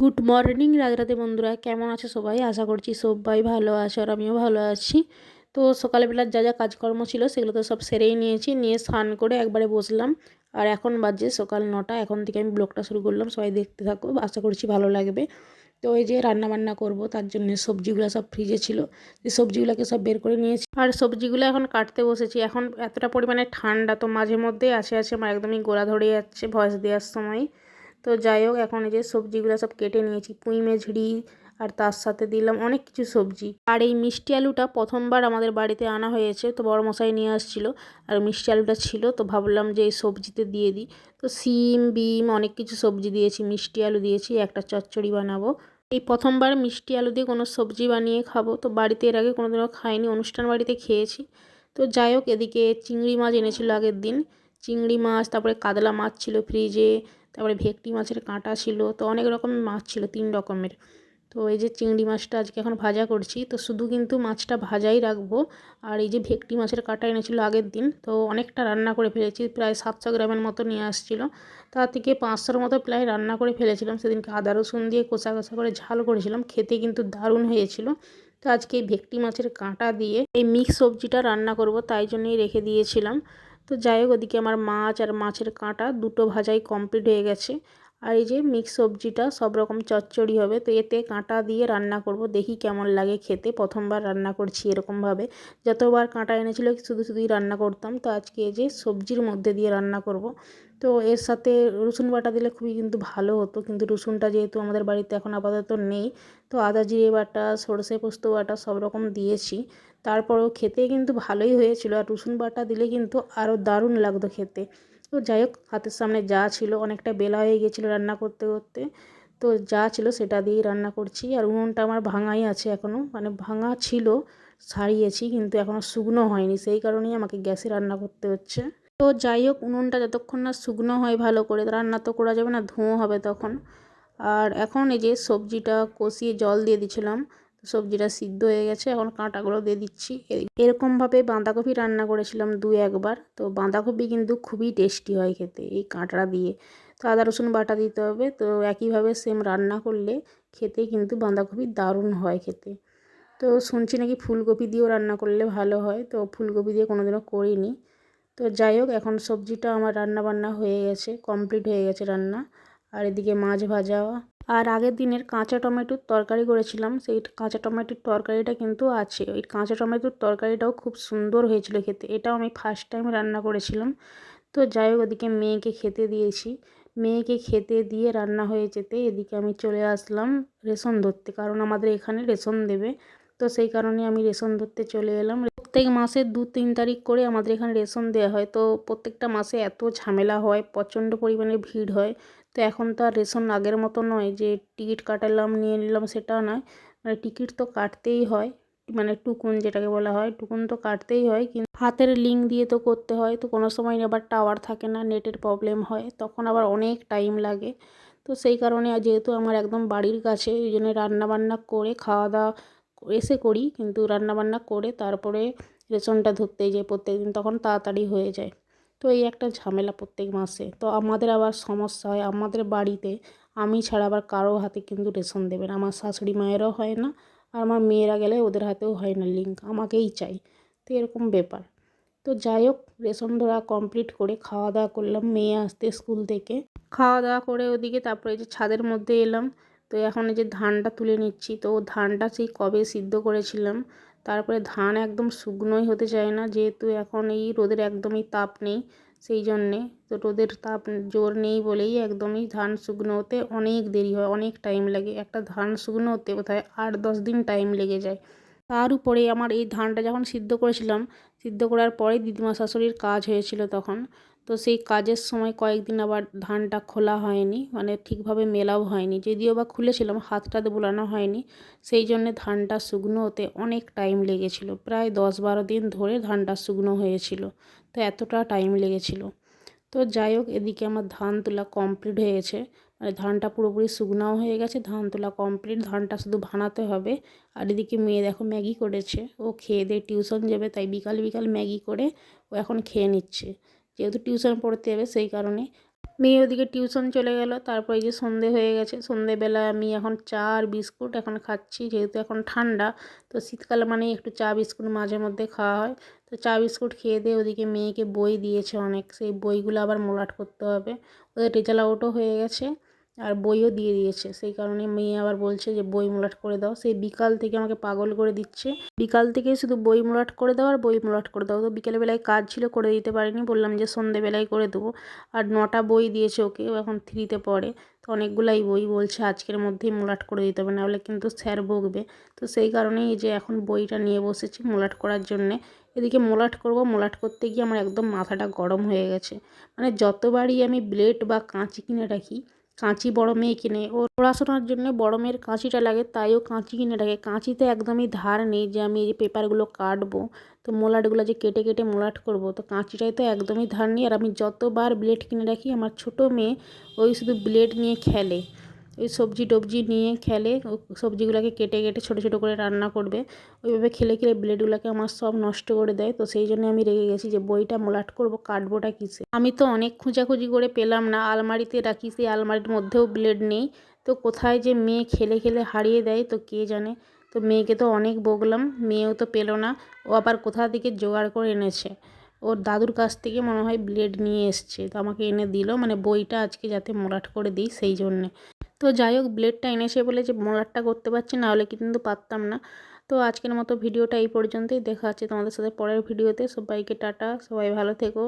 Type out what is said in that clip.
Good morning Radhe বন্ধুরা। কেমন আছে সবাই? আশা করছি সবাই ভালো আছে আর আমিও ভালো আছি। তো সকালবেলার যা যা কাজকর্ম ছিল সেগুলো তো সব সেরেই নিয়েছি। নিয়ে স্নান করে একবারে বসলাম। আর এখন বাজে সকাল নটা। এখন থেকে আমি ব্লগটা শুরু করলাম। সবাই দেখতে থাকো। আশা করছি ভালো লাগবে। তো এই যে রান্না বান্না করব, তার জন্য সবজিগুলো সব ফ্রিজে ছিল। যে সবজিগুলোকে সব বের করে নিয়েছি। আর সবজিগুলো এখন কাটতে বসেছি। এখন এতটা পরিমাণে ঠান্ডা তো মাঝে মধ্যে আসে আসে। আমার একদমই গোড়া ধরে যাচ্ছে ভয়েস দেওয়ার সময়। তো যাই হোক, এখন এই যে সবজিগুলো সব কেটে নিয়েছি, পুঁই মেঝড়ি আর তার সাথে দিলাম অনেক কিছু সবজি। আর এই মিষ্টি আলুটা প্রথমবার আমাদের বাড়িতে আনা হয়েছে, তো বড় মশাই নিয়ে আসছিল। আর মিষ্টি আলুটা ছিল, তো ভাবলাম যে এই সবজিতে দিয়ে দিই। তো সিম, বিম অনেক কিছু সবজি দিয়েছি, মিষ্টি আলু দিয়েছি, একটা চচ্চড়ি বানাবো। এই প্রথমবার মিষ্টি আলু দিয়ে কোনো সবজি বানিয়ে খাব, তো বাড়িতে এর আগে কোনোদিনও খাইনি, অনুষ্ঠান বাড়িতে খেয়েছি। তো যাই হোক, এদিকে চিংড়ি মাছ এনেছিল আগের দিন। চিংড়ি মাছ, তারপরে কাতলা মাছ ছিল ফ্রিজে তারপরে ভেটকি মাছের কাঁটা ছিল, তো অনেক রকমের মাছ ছিল, তিন রকমের। তো এই যে চিংড়ি মাছটা আজকে এখন ভাজা করছি, তো শুধু কিন্তু মাছটা ভাজাই রাখব। আর এই যে ভেটকি মাছের কাঁটা এনেছিল আগের দিন, তো অনেকটা রান্না করে ফেলেছি, প্রায় সাতশো গ্রামের মতো নিয়ে আসছিল। তার থেকে পাঁচশোর মতো প্রায় রান্না করে ফেলেছিলাম, সেদিনকে আদা রসুন দিয়ে কষা কষা করে ঝাল করেছিলাম, খেতে কিন্তু দারুণ হয়েছিল। তো আজকে এই ভেটকি মাছের কাঁটা দিয়ে এই মিক্স সবজিটা রান্না করব, তাই জন্যই রেখে দিয়েছিলাম। তো যাই হোক, ওদিকে আমার মাছ আর মাছের কাঁটা দুটো ভাজাই কমপ্লিট হয়ে গেছে। আর এই যে মিক্স সবজিটা, সব রকম চচ্চড়ি হবে, তো এতে কাঁটা দিয়ে রান্না করব। দেখি কেমন লাগে খেতে। প্রথমবার রান্না করছি এরকমভাবে। যতবার কাঁটা এনেছিল, শুধু শুধুই রান্না করতাম। তো আজকে এই যে সবজির মধ্যে দিয়ে রান্না করব। তো এর সাথে রসুন বাটা দিলে খুবই কিন্তু ভালো হতো। কিন্তু রসুনটা যেহেতু আমাদের বাড়িতে এখন আপাতত নেই, তো আদা জিরে বাটা, সরষে পোস্ত বাটা সব রকম দিয়েছি। তারপরেও খেতে কিন্তু ভালোই হয়েছিল আর রসুন বাটা দিলে কিন্তু আরও দারুণ লাগতো খেতে। তো যাই হোক, হাতের সামনে যা ছিল অনেকটা বেলা হয়ে গেছিল রান্না করতে করতে। তো যা ছিল সেটা দিয়েই রান্না করছি আর উনুনটা আমার ভাঙাই আছে এখনও মানে ভাঙা ছিল, সারিয়েছি কিন্তু এখনও শুকনো হয়নি। সেই কারণেই আমাকে গ্যাসে রান্না করতে হচ্ছে। তো যাই হোক, উনুনটা যতক্ষণ না শুকনো হয় ভালো করে, রান্না তো করা যাবে না, ধোঁয়া হবে তখন। আর এখন এই যে সবজিটা কষিয়ে জল দিয়ে দিছিলাম সবজিটা সিদ্ধ হয়ে গেছে, এখন কাঁটাগুলো দিয়ে দিচ্ছি। এরকমভাবে বাঁধাকপি রান্না করেছিলাম দু, একবার। তো বাঁধাকপি কিন্তু খুবই টেস্টি হয় খেতে এই কাঁটা দিয়ে। তো আদা, রসুন বাটা দিতে হবে। তো একইভাবে সেম রান্না করলে খেতে কিন্তু বাঁধাকপি দারুণ হয় খেতে। তো শুনছি নাকি ফুলকপি দিয়েও রান্না করলে ভালো হয়। তো ফুলকপি দিয়ে কোনোদিনও করিনি। তো যাই হোক, এখন সবজিটা আমার রান্না বান্না হয়ে গেছে কমপ্লিট হয়ে গেছে রান্না। আর এদিকে মাছ ভাজা আর আগের দিনের কাঁচা টমেটোর তরকারি করেছিলাম, সেই কাঁচা টমেটোর তরকারিটা কিন্তু আছে। ওই কাঁচা টমেটোর তরকারিটাও খুব সুন্দর হয়েছিল খেতে। এটাও আমি ফার্স্ট টাইম রান্না করেছিলাম। তো যাই হোক, ওদিকে মেয়েকে খেতে দিয়েছি। মেয়েকে খেতে দিয়ে রান্না হয়ে যেতে এদিকে আমি চলে আসলাম রেশন ধরতে, কারণ আমাদের এখানে রেশন দেবে। তো সেই কারণে আমি রেশন ধরতে চলে এলাম। প্রত্যেক মাসে দু তিন তারিখ করে আমাদের এখানে রেশন দেওয়া হয়। তো প্রত্যেকটা মাসে এত ঝামেলা হয়, প্রচণ্ড পরিমাণে ভিড় হয়। তো এখন তো আর রেশন আগের মতো নয়, যে টিকিট কাটালাম, নিয়ে নিলাম সেটা নয়। মানে টিকিট তো কাটতেই হয় মানে টুকুন যেটাকে বলা হয়, টুকুন তো কাটতেই হয়, কিন্তু হাতের লিঙ্ক দিয়ে তো করতে হয়। তো কোনো সময় আবার টাওয়ার থাকে না নেটের প্রবলেম হয়, তখন আবার অনেক টাইম লাগে। তো সেই কারণে যেহেতু আমার একদম বাড়ির কাছে, এই জন্য রান্নাবান্না করে খাওয়া দাওয়া এসে করি, কিন্তু রান্নাবান্না করে তারপরে রেশনটা ধরতেই যাই প্রত্যেক দিন তখন তাড়াতাড়ি হয়ে যায়। তো এই একটা ঝামেলা প্রত্যেক মাসে। তো আমাদের আবার সমস্যা হয়, আমাদের বাড়িতে আমি ছাড়া আবার কারও হাতে কিন্তু রেশন দেবে না। আমার শাশুড়ি মায়েরও হয় না, আর আমার মেয়েরা গেলে ওদের হাতেও হয় না লিঙ্ক আমাকেই চাই। তো এরকম ব্যাপার। তো যাই হোক, রেশন ধরা কমপ্লিট করে খাওয়া দাওয়া করলাম, মেয়ে আসতে স্কুল থেকে। খাওয়া দাওয়া করে ওদিকে, তারপরে যে ছাদের মধ্যে এলাম। তো এখন এই যে ধানটা তুলে নিচ্ছি, তো ধানটা সেই কবে সিদ্ধ করেছিলাম, তারপরে ধান একদম শুকনোই হতে চায় না, যেহেতু এখন এই রোদের একদমই তাপ নেই সেই জন্যে, তো রোদের তাপ জোর নেই বলেই একদমই ধান শুকনো হতে অনেক দেরি হয়, অনেক টাইম লাগে। একটা ধান শুকনো হতে কোথায় আট দশ দিন টাইম লেগে যায়। তার উপরে আমার এই ধানটা যখন সিদ্ধ করেছিলাম, সিদ্ধ করার পরে দিদিমা শাশুড়ির কাজ হয়েছিল তখন তো সেই কাজের সময় কয়েকদিন আবার ধানটা খোলা হয়নি মানে ঠিকভাবে মেলাও হয়নি। যদিও বা খুলেছিলাম হাতটাতে বোলানো হয়নি, সেই জন্যে ধানটা শুকনো হতে অনেক টাইম লেগেছিল। প্রায় দশ বারো দিন ধরে ধানটা শুকনো হয়েছিল, তো এতটা টাইম লেগেছিল। তো যাই হোক, এদিকে আমার ধান তোলা কমপ্লিট হয়ে গেছে মানে ধানটা পুরোপুরি শুকনাও হয়ে গেছে, ধান তোলা কমপ্লিট ধানটা শুধু ভানাতে হবে। আর এদিকে মেয়ে দেখো ম্যাগি করেছে, ও খেয়ে দিয়ে টিউশন যাবে, তাই বিকাল বিকাল ম্যাগি করে ও এখন খেয়ে নিচ্ছে। যেহেতু টিউশন পড়তে হবে, সেই কারণে। মেয়ে ওদিকে টিউশন চলে গেল, তারপরে যে সন্ধে হয়ে গেছে। সন্ধেবেলা আমি এখন চা আর বিস্কুট এখন খাচ্ছি, যেহেতু এখন ঠান্ডা, তো শীতকালে মানে একটু চা বিস্কুট মাঝে মধ্যে খাওয়া হয়। তো চা বিস্কুট খেয়ে দিয়ে ওদিকে মেয়েকে বই দিয়েছে অনেক, সেই বইগুলো আবার মোলাট করতে হবে। ওদের রেজাল্ট আউটও হয়ে গেছে। আর বইও দিয়ে দিয়েছে। সেই কারণে মেয়ে আবার বলছে যে, বই মোলাট করে দাও। সেই বিকাল থেকে আমাকে পাগল করে দিচ্ছে। বিকাল থেকে শুধু বই মোলাট করে দাও আর বই মোলাট করে দাও। তো বিকেলবেলায় কাজ ছিল, করে দিতে পারিনি। বললাম যে, সন্ধেবেলায় করে দেবো। আর নটা বই দিয়েছে ওকে এখন থ্রিতে পড়ে। তো অনেকগুলাই বই বলছে, আজকের মধ্যেই মোলাট করে দিতে হবে, নাহলে কিন্তু স্যার বকবে। তো সেই কারণেই যে, এখন বইটা নিয়ে বসেছি মোলাট করার জন্যে। এদিকে মোলাট করব। মোলাট করতে গিয়ে আমার একদম মাথাটা গরম হয়ে গেছে। মানে যতবারই আমি ব্লেড বা কাঁচি কিনে রাখি কাঁচি বড় মেয়ে কিনে। ও পড়াশোনার জন্য বড় মেয়ের কাঁচিটা লাগে, তাই ও কাঁচি কিনে রাখে। কাঁচিতে একদমই ধার নেই যে আমি এই যে পেপারগুলো কাটবো, তো মোলাটগুলো যে কেটে কেটে মোলাট করব, তো কাঁচিটাই তো একদমই ধার নেই। আর আমি যতবার ব্লেড কিনে রাখি, আমার ছোট মেয়ে ওই শুধু ব্লেড নিয়ে খেলে। ওই সবজি টবজি নিয়ে খেলে সবজিগুলোকে কেটে কেটে ছোটো ছোটো করে রান্না করবে। ওইভাবে খেলে খেলে ব্লেডগুলোকে আমার সব নষ্ট করে দেয়। তো সেই জন্য আমি রেগে গেছি যে বইটা মোলাট করব, কাটবোটা কিসে? আমি তো অনেক খোঁজাখুঁজি করে পেলাম না। আলমারিতে রাখি, সেই আলমারির মধ্যেও ব্লেড নেই। তো কোথায় যে মেয়ে খেলে খেলে হারিয়ে দেয়, তো কে জানে? তো মেয়েকে তো অনেক বকলাম, মেয়েও তো পেল না। ও আবার কোথা থেকে জোগাড় করে এনেছে? ওর দাদুর কাছ থেকে মনে হয় ব্লেড নিয়ে এসছে। তো আমাকে এনে দিল মানে বইটা আজকে যাতে মোলাট করে দিই সেই জন্যে। তো যাই হোক ব্লেডটা এনেছে বলে যে মোলারটা করতে পারছি, না হলে কিন্তু পারতাম না। তো আজকের মতো ভিডিওটা এই পর্যন্তই। দেখা আছে তোমাদের সাথে পরের ভিডিওতে। সবাইকে টাটা, সবাই ভালো থেকো।